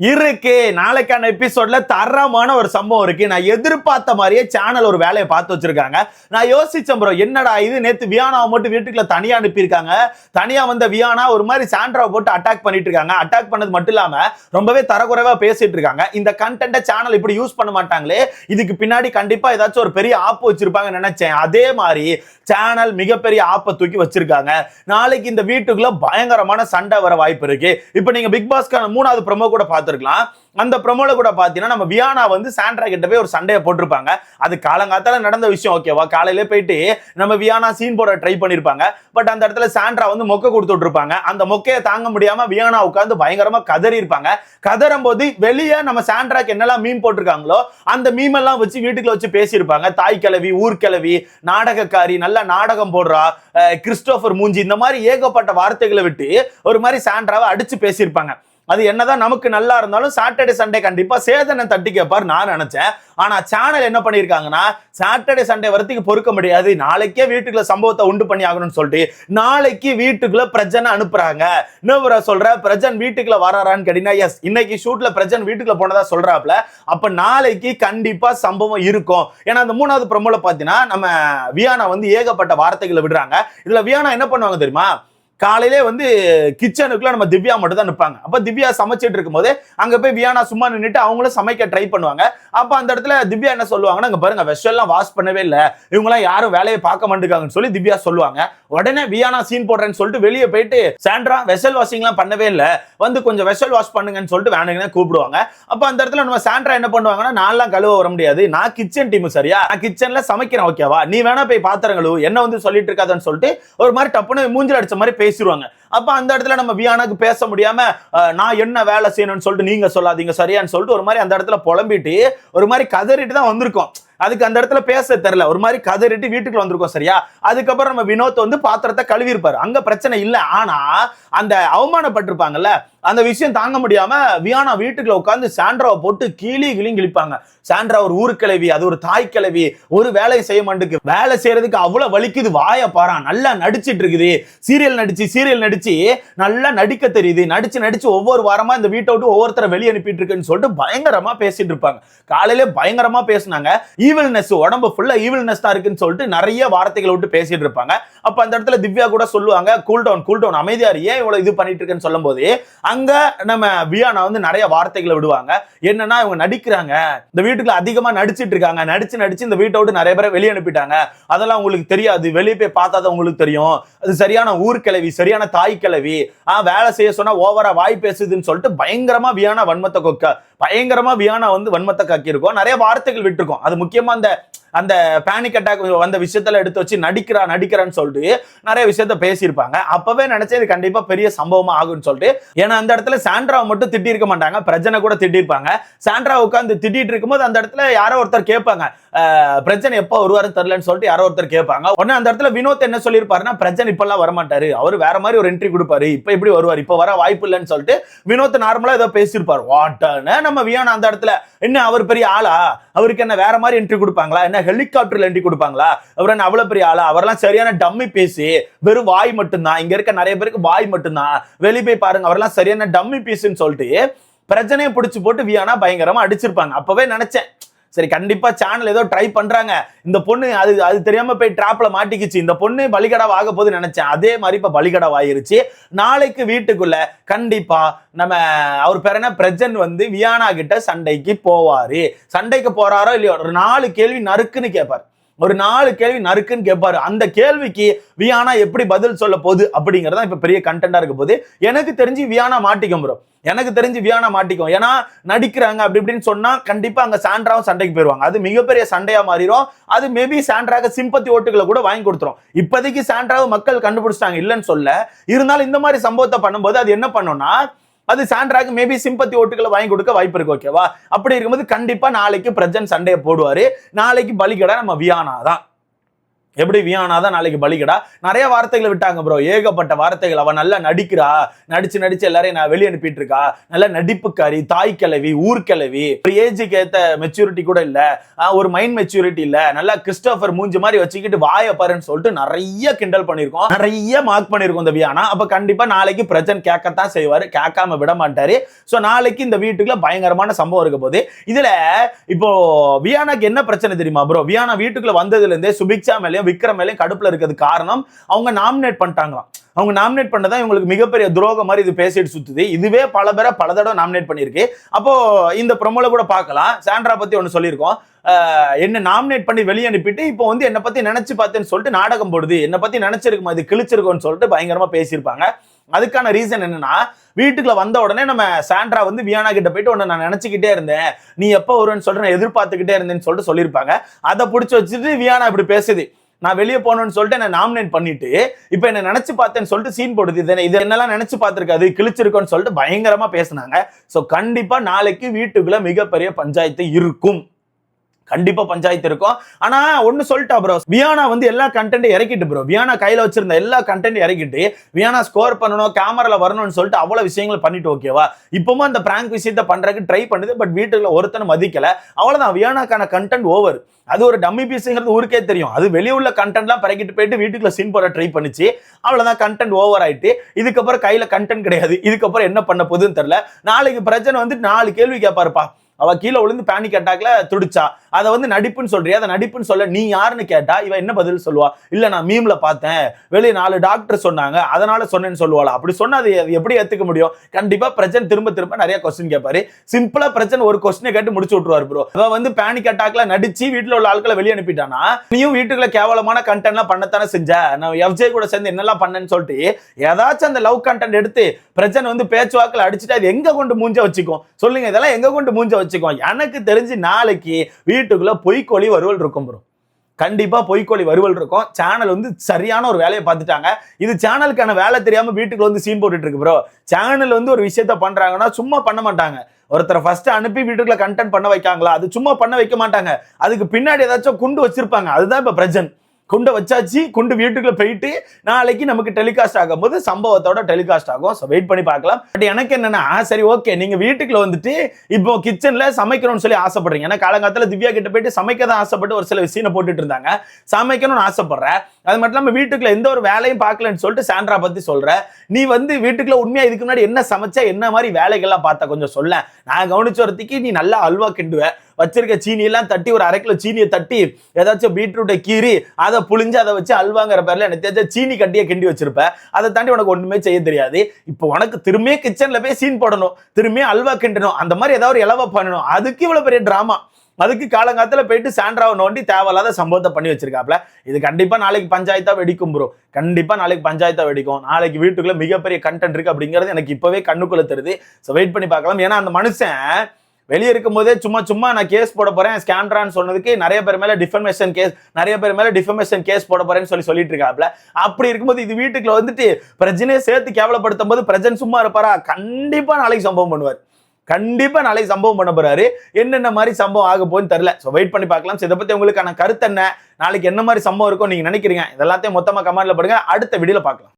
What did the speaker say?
இருக்கு நாளைக்கான எபிசோட்ல தரமான ஒரு சம்பவம் இருக்கு. நான் எதிர்பார்த்த மாதிரியே சேனல் ஒரு வேலையை பார்த்து வச்சிருக்காங்க. நான் யோசிச்சேன் ப்ரோ என்னடா இது? நேத்து வியானாவை மட்டும் வீட்டுக்குள்ள தனியா அனுப்பியிருக்காங்க. தனியா வந்த வியானா ஒரு மாதிரி சாண்ட்ராவை போட்டு அட்டாக் பண்ணிட்டு இருக்காங்க. அட்டாக் பண்ணது மட்டும் இல்லாம ரொம்பவே தரக்குறைவா பேசிட்டு இருக்காங்க. இந்த கண்டென்ட்டை சேனல் இப்படி யூஸ் பண்ண மாட்டாங்களே. இதுக்கு பின்னாடி கண்டிப்பா ஏதாச்சும் ஒரு பெரிய ஆப் வச்சிருப்பாங்க நினைச்சேன். அதே மாதிரி சேனல் மிகப்பெரிய ஆப்பை தூக்கி வச்சிருக்காங்க. நாளைக்கு இந்த வீட்டுக்குள்ள பயங்கரமான சண்டை வர வாய்ப்பு இருக்கு. இப்போ நீங்க பிக் பாஸ்க்கான மூணாவது ப்ரொமோ கூட பார்த்துருக்கலாம். அந்த ப்ரொமோல கூட பார்த்தீங்கன்னா நம்ம வியானா வந்து சாண்ட்ரா கிட்ட போய் ஒரு சண்டையை போட்டிருப்பாங்க. அது காலங்காத்தால நடந்த விஷயம் ஓகேவா? காலையில போயிட்டு நம்ம வியானா சீன் போட ட்ரை பண்ணிருப்பாங்க. பட் அந்த இடத்துல சாண்ட்ரா வந்து மொக்க கொடுத்து விட்டுருப்பாங்க அந்த மொக்கையை தாங்க முடியாம வியானா உட்காந்து பயங்கரமா கதறி இருப்பாங்க கதறும் போது வெளியே நம்ம சாண்ட்ராக்கு என்னெல்லாம் மீன் போட்டிருக்காங்களோ அந்த மீமெல்லாம் வச்சு வீட்டுக்குள்ள வச்சு பேசியிருப்பாங்க. தாய் கிழவி ஊர் கிழவி நாடகக்காரி நல்ல நாடகம் போடுறா கிறிஸ்டோபர் மூஞ்சி இந்த மாதிரி ஏகப்பட்ட வார்த்தைகளை விட்டு ஒரு மாதிரி சாண்ட்ராவை அடிச்சு பேசியிருப்பாங்க. அது என்னதான் நமக்கு நல்லா இருந்தாலும் சாட்டர்டே சண்டே கண்டிப்பா சேதனை தட்டி கேட்பார் நான் நினைச்சேன். ஆனா சேனல் என்ன பண்ணியிருக்காங்கன்னா சாட்டர்டே சண்டே வரத்துக்கு பொறுக்க முடியாது. நாளைக்கே வீட்டுக்குள்ள சம்பவத்தை உண்டு பண்ணி ஆகணும்னு சொல்லிட்டு நாளைக்கு வீட்டுக்குள்ள பிரஜனை அனுப்புறாங்க. இன்னொரு சொல்ற பிரஜன் வீட்டுக்குள்ள வராரான்னு கேட்டீங்கன்னா எஸ் இன்னைக்கு ஷூட்ல பிரஜன் வீட்டுக்குள்ள போனதா சொல்றாப்ல. அப்ப நாளைக்கு கண்டிப்பா சம்பவம் இருக்கும். ஏன்னா அந்த மூணாவது பிரமோல பாத்தீங்கன்னா நம்ம வியானா வந்து ஏகப்பட்ட வார்த்தைகளை விடுறாங்க. இதுல வியானா என்ன பண்ணுவாங்க தெரியுமா? காலையிலே வந்து கிச்சனுக்குள்ள நம்ம திவ்யா மட்டும் தான் நிற்பாங்க அப்போ திவ்யா சமைச்சிட்டு இருக்கும்போது அங்கே போய் வியானா சும்மா நின்றுட்டு அவங்களும் சமைக்க ட்ரை பண்ணுவாங்க. அப்போ அந்த இடத்துல திவ்யா என்ன சொல்லுவாங்கன்னா அங்கே பாருங்க வெஷல்லாம் வாஷ் பண்ணவே இல்லை. இவங்களாம் யாரும் வேலையை பார்க்க மாட்டேங்காங்கன்னு சொல்லி திவ்யா சொல்லுவாங்க. உடனே வியானா சீன் போடுறேன்னு சொல்லிட்டு வெளியே போயிட்டு சாண்ட்ரா வெஷல் வாஷிங்லாம் பண்ணவே இல்லை. வந்து கொஞ்சம் வெஷல் வாஷ் பண்ணுங்கன்னு சொல்லிட்டு வேணுங்கன்னு கூப்பிடுவாங்க. அப்போ அந்த இடத்துல நம்ம சாண்ட்ரா என்ன பண்ணுவாங்கன்னா நான்லாம் கழுவ வர முடியாது. நான் கிச்சன் டீம் சரியா? நான் கிச்சனில் சமைக்கிறேன் ஓகேவா நீ வேணா போய் பாத்திரங்களும் கழுவு என்ன வந்து சொல்லிட்டு இருக்காதுன்னு சொல்லிட்டு ஒரு மாதிரி டப்புன்னு மூஞ்சில் அடிச்ச மாதிரி பேசிடுவாங்க அப்ப அந்த இடத்துல நம்ம வியானாக்கு பேச முடியாம நான் என்ன வேலை செய்யணும்னு சொல்லிட்டு நீங்க சொல்லாதீங்க சரியான்னு சொல்லிட்டு ஒரு மாதிரி அந்த இடத்துல புலம்பிட்டு ஒரு மாதிரி கதறிட்டு தான் வந்திருக்கோம். அதுக்கு அந்த இடத்துல பேச தெரியல. ஒரு மாதிரி கதறிட்டு வீட்டுக்கு வந்திருக்கோம் சரியா? அதுக்கப்புறம் நம்ம வினோத் வந்து பாத்திரத்தை கழுவிருப்பாரு அங்க பிரச்சனை இல்லை. ஆனா அந்த அவமானப்பட்டிருப்பாங்கல்ல அந்த விஷயம் தாங்க முடியாம வியானா வீட்டுக்குள்ள உட்காந்து சாண்ட்ராவை போட்டு கீழே கிளி கிழிப்பாங்க. சாண்ட்ரா ஒரு ஊர் கிளவி அது ஒரு தாய் கிளவி ஒரு வேலையை செய்ய மாட்டுக்கு வேலை செய்யறதுக்கு அவ்வளவு வலிக்குது வாய பாரா. நல்லா நடிச்சிட்டு இருக்குது. சீரியல் நடிச்சு சீரியல் நடிச்சு நல்லா நடிக்க தெரியுது. நடிச்சு நடிச்சு ஒவ்வொரு வாரமா இந்த வீட்டை விட்டு ஒவ்வொருத்தரை வெளியே அனுப்பிட்டு இருக்குன்னு சொல்லிட்டு பயங்கரமா பேசிட்டு இருப்பாங்க. காலையிலே பயங்கரமா பேசினாங்க. ஈவில்னஸ் உடம்பு ஃபுல்லா ஈவில்னஸ் தான் இருக்குன்னு சொல்லிட்டு நிறைய வார்த்தைகளை விட்டு பேசிட்டு இருப்பாங்க. அப்ப அந்த இடத்துல திவ்யா கூட சொல்லுவாங்க கூல் டவுன் கூல் டவுன் அமைதியார் ஏன் இவ்வளவு இது பண்ணிட்டு இருக்குன்னு சொல்லும் போது அங்க நம்ம வியானா வந்து நிறைய வார்த்தைகளை விடுவாங்க. என்னன்னா இவங்க நடிக்கிறாங்க. இந்த வீட்டுக்குள்ள அதிகமா நடிச்சிட்டு இருக்காங்க. நடிச்சு நடிச்சு இந்த வீட்டை விட்டு நிறைய பேரை வெளியே அனுப்பிட்டாங்க. அதெல்லாம் உங்களுக்கு தெரியாது. வெளியே போய் பார்த்தா தான் உங்களுக்கு தெரியும். அது சரியான ஊர் கிளவி சரியான தாய் கிளவி வேலை செய்ய சொன்னா ஓவரா வாய் பேசுதுன்னு சொல்லிட்டு பயங்கரமா வியானா வன்மத்தை கொக்க பயங்கரமா வியானா வந்து வன்மத்தை கக்கியிருக்கோம். நிறைய வார்த்தைகள் விட்டுருக்கோம். அது முக்கியமா அந்த அந்த பேனிக் அட்டாக் வந்த விஷயத்துல எடுத்து வச்சு நடிக்கிறா நடிக்கிறான்னு சொல்லிட்டு நிறைய விஷயத்த பேசியிருப்பாங்க. அப்பவே நினைச்சேன் இது கண்டிப்பா பெரிய சம்பவமா ஆகும்னு சொல்லிட்டு. ஏன்னா அந்த இடத்துல சாண்ட்ராவை மட்டும் திட்டி இருக்க மாட்டாங்க. பிரச்சனை கூட திட்டிருப்பாங்க. சாண்ட்ரா உட்காந்து திட்டிட்டு இருக்கும்போது அந்த இடத்துல யாரோ ஒருத்தர் கேட்பாங்க. பிரச்சனை எப்போ வருவாருன்னு தெரியலன்னு சொல்லிட்டு யாரோ ஒருத்தர் கேட்பாங்க. உடனே அந்த இடத்துல வினோத் என்ன சொல்லியிருப்பாருன்னா பிரச்சனை இப்பெல்லாம் வரமாட்டாரு. அவர் வேற மாதிரி ஒரு என்ட்ரி கொடுப்பாரு. இப்போ எப்படி வருவார்? இப்போ வர வாய்ப்பு இல்லைன்னு சொல்லிட்டு வினோத் நார்மலா ஏதோ பேசியிருப்பார். வாட்டான்னு நம்ம வியானா அந்த இடத்துல என்ன அவர் பெரிய ஆளா? அவருக்கு என்ன வேற மாதிரி என்ட்ரி கொடுப்பாங்களா? என்ன ஹெலிகாப்டர்ல என்ட்ரி கொடுப்பாங்களா? அவர் என்ன அவ்வளவு பெரிய ஆளா? அவரெல்லாம் சரியான டம்மி பேசி வெறும் வாய் மட்டும்தான். இங்க இருக்க நிறைய பேருக்கு வாய் மட்டும்தான். வெளியே போய் பாருங்க அவரெல்லாம் சரியான டம்மி பீஸ்ன்னு சொல்லிட்டு பிரச்சனையை பிடிச்சி போட்டு வியானா பயங்கரமா அடிச்சிருப்பாங்க. அப்பவே நினைச்சேன் சரி கண்டிப்பா சேனல் ஏதோ ட்ரை பண்றாங்க. இந்த பொண்ணு அது அது தெரியாம போய் ட்ராப்ல மாட்டிக்கிச்சு. இந்த பொண்ணு பலிகடா ஆக போது நினைச்சேன். அதே மாதிரி இப்ப பலிகடா ஆயிருச்சு. நாளைக்கு வீட்டுக்குள்ள கண்டிப்பா நம்ம அவர் பேர் என்ன? பிரஜன் வந்து வியானா கிட்ட சண்டைக்கு போவாரு. சண்டைக்கு போறாரோ இல்லையோ ஒரு நாலு கேள்வி நறுக்குன்னு கேட்பார் ஒரு நாலு கேள்வி நறுக்குன்னு கேட்பாரு அந்த கேள்விக்கு வியானா எப்படி பதில் சொல்ல போகுது அப்படிங்கறத இப்ப பெரிய கண்டென்ட்டா இருக்க போது எனக்கு தெரிஞ்சு வியானா மாட்டிக்கும் ப்ரோ எனக்கு தெரிஞ்சு வியானா மாட்டிக்கும். ஏன்னா நடிக்கிறாங்க அப்படி இப்படின்னு சொன்னா கண்டிப்பா அங்க சாண்ட்ராவும் சண்டைக்கு போயிருவாங்க. அது மிகப்பெரிய சண்டையா மாறிடும் அது மேபி சாண்ட்ராக சிம்பத்தி ஓட்டுகளை கூட வாங்கி கொடுத்துரும். இப்போதைக்கு சாண்ட்ராவை மக்கள் கண்டுபிடிச்சிட்டாங்க. இல்லைன்னு சொல்ல. இருந்தாலும் இந்த மாதிரி சம்பவத்தை பண்ணும்போது அது என்ன பண்ணோம்னா அது சாண்ட்ராக்கு மேபி சிம்பத்தி ஓட்டுகளை வாங்கி கொடுக்க வாய்ப்பு இருக்கு ஓகேவா அப்படி இருக்கும்போது கண்டிப்பா நாளைக்கு பிரஜன் சண்டையை போடுவாரு. நாளைக்கு பலிகடை நம்ம வியானா தான் எப்படி வியானா தான் நாளைக்கு பலிக்கடா நிறைய வார்த்தைகளை விட்டாங்க ப்ரோ ஏகப்பட்ட வார்த்தைகள். அவ நல்லா நடிக்கிறா. நடிச்சு நடிச்சு எல்லாரையும் நான் வெளியே அனுப்பிட்டு இருக்கா நல்ல நடிப்புக்காரி தாய் கிழவி ஊர்கிழவி ஒரு ஏஜுக்கு ஏத்த மெச்சூரிட்டி கூட இல்ல. ஒரு மைண்ட் மெச்சூரிட்டி இல்ல. நல்லா கிறிஸ்டோபர் மூஞ்சி மாதிரி வச்சுக்கிட்டு வாய பாருன்னு சொல்லிட்டு நிறைய கிண்டல் பண்ணிருக்கோம் நிறைய மார்க் பண்ணிருக்கோம் இந்த வியானா. அப்ப கண்டிப்பா நாளைக்கு பிரஜன் கேட்கத்தான் செய்வாரு. கேட்காம விட மாட்டாரு. சோ நாளைக்கு இந்த வீட்டுக்குள்ள பயங்கரமான சம்பவம் இருக்க போது இதுல இப்போ வியானாக்கு என்ன பிரச்சனை தெரியுமா ப்ரோ வியானா வீட்டுக்குள்ள வந்ததுல இருந்தே சுபிக்ஷா மேலேயும் விக்ரம் மேலயும் கடுப்புல இருக்கிறது காரணம் அவங்க நாமினேட் பண்ணிட்டாங்களாம். அவங்க நாமினேட் பண்ணதான் இவங்களுக்கு மிகப்பெரிய துரோகம் மாதிரி இது பேசிட்டு சுத்துது. இதுவே பல பேரை பல தடவை நாமினேட் பண்ணியிருக்கு. அப்போ இந்த ப்ரொமோல கூட பார்க்கலாம். சாண்ட்ரா பத்தி ஒன்று சொல்லியிருக்கோம். என்ன நாமினேட் பண்ணி வெளியே அனுப்பிட்டு இப்போ வந்து என்னை பத்தி நினைச்சு பார்த்தேன்னு சொல்லிட்டு நாடகம் போடுது. என்னை பத்தி நினைச்சிருக்குமா இது கிழிச்சிருக்கோன்னு சொல்லிட்டு பயங்கரமா பேசியிருப்பாங்க. அதுக்கான ரீசன் என்னன்னா வீட்டுக்குள்ள வந்த உடனே நம்ம சாண்ட்ரா வந்து வியானா கிட்ட போயிட்டு உன்னை நான் நினைச்சுக்கிட்டே இருந்தேன். நீ எப்போ வருவேன்னு சொல்லிட்டு நான் எதிர்பார்த்துக்கிட்டே இருந்தேன்னு சொல்லிட்டு சொல்லியிருப்பாங்க. அதை பிடிச்சி வச்சுட்டு வியானா இப்படி பேசுது. நான் வெளியே போகணும்னு சொல்லிட்டு என்ன நாமினேட் பண்ணிட்டு இப்போ என்ன நினைச்சு பார்த்தேன்னு சொல்லிட்டு சீன் போடுது. இது இது என்னெல்லாம் நினைச்சு பார்த்துருக்காது கிழிச்சிருக்கோன்னு சொல்லிட்டு பயங்கரமா பேசுனாங்க. ஸோ கண்டிப்பா நாளைக்கு வீட்டுக்குள்ள மிகப்பெரிய பஞ்சாயத்து இருக்கும். கண்டிப்பா பஞ்சாயத்து இருக்கும். ஆனா ஒன்னு சொல்லிட்டா ப்ரோ வியானா வந்து எல்லா கண்டென்ட் இறக்கிட்டு ப்ரோ வியானா கையில வச்சிருந்த எல்லா கண்டென்ட் இறக்கிட்டு வியானா ஸ்கோர் பண்ணணும் கேமரால வரணும்னு சொல்லிட்டு அவ்வளவு விஷயங்கள் பண்ணிட்டு ஓகேவா இப்பவும் அந்த பிராங்க் விஷயத்த பண்றதுக்கு ட்ரை பண்ணுது பட் வீட்டுல ஒருத்தனை மதிக்கல. அவ்வளவுதான் வியானாக்கான கண்டென்ட் ஓவர் அது ஒரு டம்மி பீஸுங்கிறது ஊருக்கே தெரியும். அது வெளியே உள்ள கண்டென்ட்லாம் பறக்கிட்டு போயிட்டு வீட்டுக்குள்ள சீன் போட ட்ரை பண்ணிச்சு. அவ்வளவுதான் கண்டென்ட் ஓவர் ஆயிட்டு. இதுக்கப்புறம் கையில கண்டென்ட் கிடையாது. இதுக்கப்புறம் என்ன பண்ண போகுதுன்னு தெரியல. நாளைக்கு பிரச்சனை வந்து நாலு கேள்வி கேட்பாருப்பா. அவ கீழே விழுந்து பேனிக் அட்டாக்ல துடிச்சா. அதை வந்து நடிப்புன்னு சொல்றியா? அதை நடிப்புன்னு சொல்ல நீ யாருன்னு கேட்டா இவ என்ன பதில் சொல்லுவா? இல்ல நான் மீம்ல பார்த்தேன். வெளியே நாலு டாக்டர் சொன்னாங்க. அதனால சொன்னேன்னு சொல்லுவாளா? அப்படி சொன்னா அது எப்படி ஏத்துக்க முடியும்? கண்டிப்பா பிரச்சனை திரும்ப திரும்ப நிறைய கொஸ்டின் கேட்பாரு. சிம்பிளா பிரச்சனை ஒரு கொஸ்டினை கேட்டு முடிச்சு விட்டுருவாரு ப்ரோ அவ வந்து பேனிக் அட்டாக்ல நடிச்சு வீட்டுல உள்ள ஆட்களை வெளியே அனுப்பிட்டானா? நீயும் வீட்டுக்குள்ள கேவலமான கண்டென்ட்லாம் பண்ணத்தானே செஞ்ச? நான் எஃப்ஜே கூட சேர்ந்து என்னெல்லாம் பண்ணேன்னு சொல்லிட்டு ஏதாச்சும் அந்த லவ் கண்டென்ட் எடுத்து பிரச்சனை வந்து பேச்சுவாக்கில் அடிச்சுட்டு அது எங்க கொண்டு மூஞ்ச வச்சுக்கும்? சொல்லுங்க இதெல்லாம் எங்க கொண்டு மூஞ்ச வச்சுக்கோ எனக்கு தெரிஞ்சு நாளைக்கு வீட்டுக்குள்ள பொய்க்கோழி வறுவல் இருக்கும் ப்ரோ கண்டிப்பா பொய்க்கோழி வறுவல் இருக்கும். சேனல் வந்து சரியான ஒரு வேலையை பார்த்துட்டாங்க. இது சேனலுக்கான வேலை தெரியாம வீட்டுக்குள்ள வந்து சீன் போட்டுட்டு இருக்கு ப்ரோ சேனல் வந்து ஒரு விஷயத்த பண்றாங்கன்னா சும்மா பண்ண மாட்டாங்க. ஒருத்தரை ஃபர்ஸ்ட் அனுப்பி வீட்டுக்குள்ள கண்டென்ட் பண்ண வைக்காங்களா? அது சும்மா பண்ண வைக்க மாட்டாங்க. அதுக்கு பின்னாடி ஏதாச்சும் குண்டு வச்சிருப்பாங்க. அதுதான் இப்ப பிரஜன். குண்டை வச்சாச்சு குண்டு வீட்டுக்குள்ள போயிட்டு நாளைக்கு நமக்கு டெலிகாஸ்ட் ஆகும்போது சம்பவத்தோட டெலிகாஸ்ட் ஆகும். ஸோ வெயிட் பண்ணி பார்க்கலாம். பட் எனக்கு என்னன்னா சரி ஓகே நீங்க வீட்டுக்குள்ள வந்துட்டு இப்போ கிச்சன்ல சமைக்கணும்னு சொல்லி ஆசைப்படுறீங்க. ஏன்னா காலங்காலத்தில் திவ்யா கிட்ட போயிட்டு சமைக்க தான் ஆசைப்பட்டு ஒரு சில சீனை போட்டுட்டு இருந்தாங்க. சமைக்கணும்னு ஆசைப்படுறேன் அது மட்டும் இல்லாம வீட்டுக்குள்ள எந்த ஒரு வேலையும் பார்க்கலன்னு சொல்லிட்டு சாண்ட்ரா பத்தி சொல்ற. நீ வந்து வீட்டுக்குள்ள உண்மையா இதுக்கு முன்னாடி என்ன சமைச்சா என்ன மாதிரி வேலைகள்லாம் பார்த்த? கொஞ்சம் சொல்ல. நான் கவனிச்ச ஒருத்திக்கு நீ நல்லா அல்வா கிண்டுவ. வச்சிருக்க சீனி எல்லாம் தட்டி ஒரு அரை கிலோ சீனியை தட்டி ஏதாச்சும் பீட்ரூட்டை கீறி அதை புளிஞ்சு அதை வச்சு அல்வாங்கிற பேர்ல எனக்கு தெரிஞ்ச சீனி கட்டியே கிண்டி வச்சிருப்ப. அதை தாண்டி உனக்கு ஒண்ணுமே செய்ய தெரியாது. இப்போ உனக்கு திரும்பியே கிச்சன்ல போய் சீன் போடணும். திரும்பியே அல்வா கிண்டணும். அந்த மாதிரி ஏதாவது ஒரு இலவ பண்ணணும். அதுக்கு இவ்வளவு பெரிய டிராமா அதுக்கு காலங்காலத்தில் போயிட்டு சாண்ட்ராவை நோண்டி தேவையில்லாத சம்பவத்தை பண்ணி வச்சிருக்காப்ல. இது கண்டிப்பாக நாளைக்கு பஞ்சாயத்தாக வெடிக்கும் ப்ரோ கண்டிப்பாக நாளைக்கு பஞ்சாயத்தாக வெடிக்கும். நாளைக்கு வீட்டுக்குள்ளே மிகப்பெரிய கண்டென்ட் இருக்கு அப்படிங்கிறது எனக்கு இப்போவே கண்ணுக்குள்ள தெரியுது. ஸோ வெயிட் பண்ணி பார்க்கலாம். ஏன்னா அந்த மனுஷன் வெளியே இருக்கும்போதே சும்மா சும்மா நான் கேஸ் போட போறேன் ஸ்கேண்ட்ரான்னு சொன்னதுக்கு நிறைய பேர் மேல டிஃபர்மேஷன் கேஸ் நிறைய பேர் மேல டிஃபர்மேஷன் கேஸ் போட போறேன்னு சொல்லி சொல்லிட்டு இருக்காப்ல. அப்படி இருக்கும்போது இது வீட்டுக்குள்ள வந்துட்டு பிரஜனையை சேர்த்து கேவலப்படுத்தும் போது பிரஜன் சும்மா இருப்பாரா? கண்டிப்பா நாளைக்கு சம்பவம் பண்ணுவார். கண்டிப்பா நாளைக்கு சம்பவம் பண்ண போறாரு. என்னென்ன மாதிரி சம்பவம் ஆக போகுன்னு தெரியல. ஸோ வெயிட் பண்ணி பார்க்கலாம். ஸோ இதை பத்தி உங்களுக்கான கருத்து என்ன? நாளைக்கு என்ன மாதிரி சம்பவம் இருக்கும் நீங்க நினைக்கிறீங்க. இதெல்லாத்தையும் மொத்தமா கமெண்ட்ல படுங்க. அடுத்த வீடியோல பார்க்கலாம்.